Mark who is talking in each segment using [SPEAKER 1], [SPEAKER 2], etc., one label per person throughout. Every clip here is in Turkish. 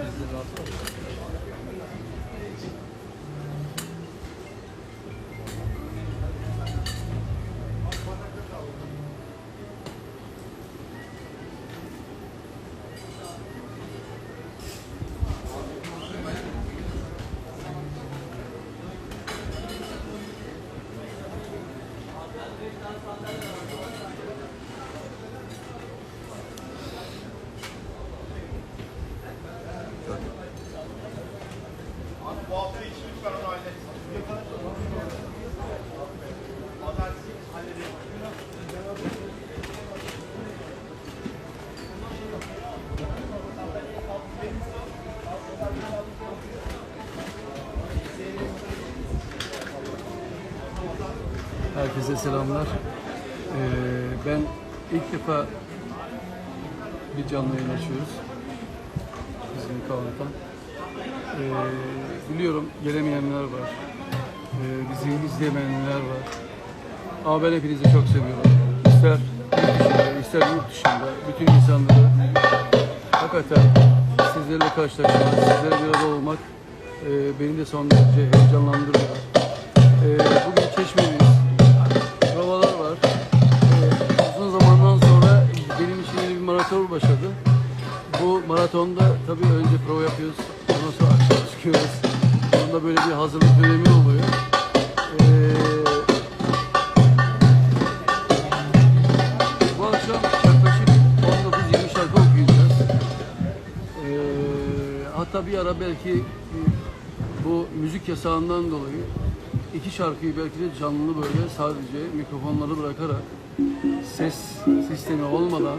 [SPEAKER 1] Altyazı M.K. Herkese selamlar. Ee, ben ilk defa bir canlı yayın açıyoruz. Bizim kanalda. Ee, biliyorum gelemeyenler var. Ee, bizi izleyemeyenler var. Ama ben hepinizi çok seviyorum. İster yurt dışında, ister yurt dışında bütün insanları hakikaten sizlerle karşılaşmak, sizlerle bir arada olmak e, beni de son derece heyecanlandırıyor. Maratonda tabii önce prova yapıyoruz. Ondan sonra akşam çıkıyoruz. Onda böyle bir hazırlık dönemi oluyor. E, bu akşam yaklaşık 19-20 şarkı okuyacağız. Ee, hatta bir ara belki e, bu müzik yasağından dolayı iki şarkıyı belki de canlı böyle sadece mikrofonları bırakarak ses sistemi olmadan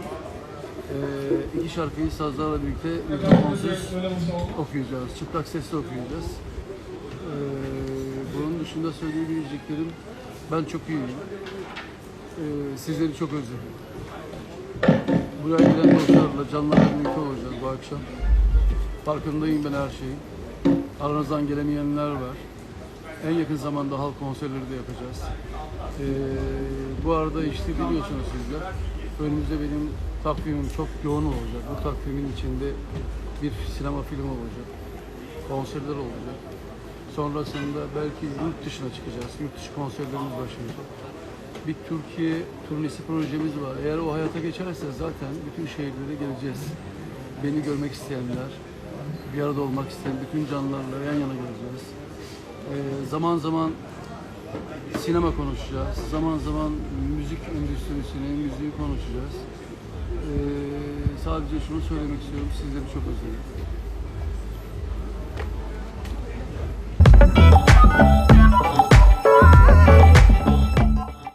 [SPEAKER 1] iki şarkıyı sazlarla birlikte mikrofonsuz okuyacağız. Çıplak sesle okuyacağız. Ee, bunun dışında söyleyebileceklerim ben çok iyiyim. Ee, sizleri çok özledim. Buraya gelen dostlarla canlarla birlikte olacağız bu akşam. Farkındayım ben her şeyin. Aranızdan gelemeyenler var. En yakın zamanda halk konserleri de yapacağız. Ee, bu arada işte biliyorsunuz sizler, önümüzde benim takvimim çok yoğun olacak. Bu takvimin içinde bir sinema filmi olacak. Konserler olacak. Sonrasında belki yurt dışına çıkacağız. Yurt dışı konserlerimiz başlayacak bir Türkiye turnesi projemiz var. Eğer o hayata geçerse zaten bütün şehirlere geleceğiz. Beni görmek isteyenler, bir arada olmak isteyen bütün canlılarla yan yana geleceğiz. Ee, zaman zaman sinema konuşacağız. Zaman zaman müzik endüstrisini, müziği konuşacağız. Sadece şunu söylemek istiyorum. Sizleri çok özledim.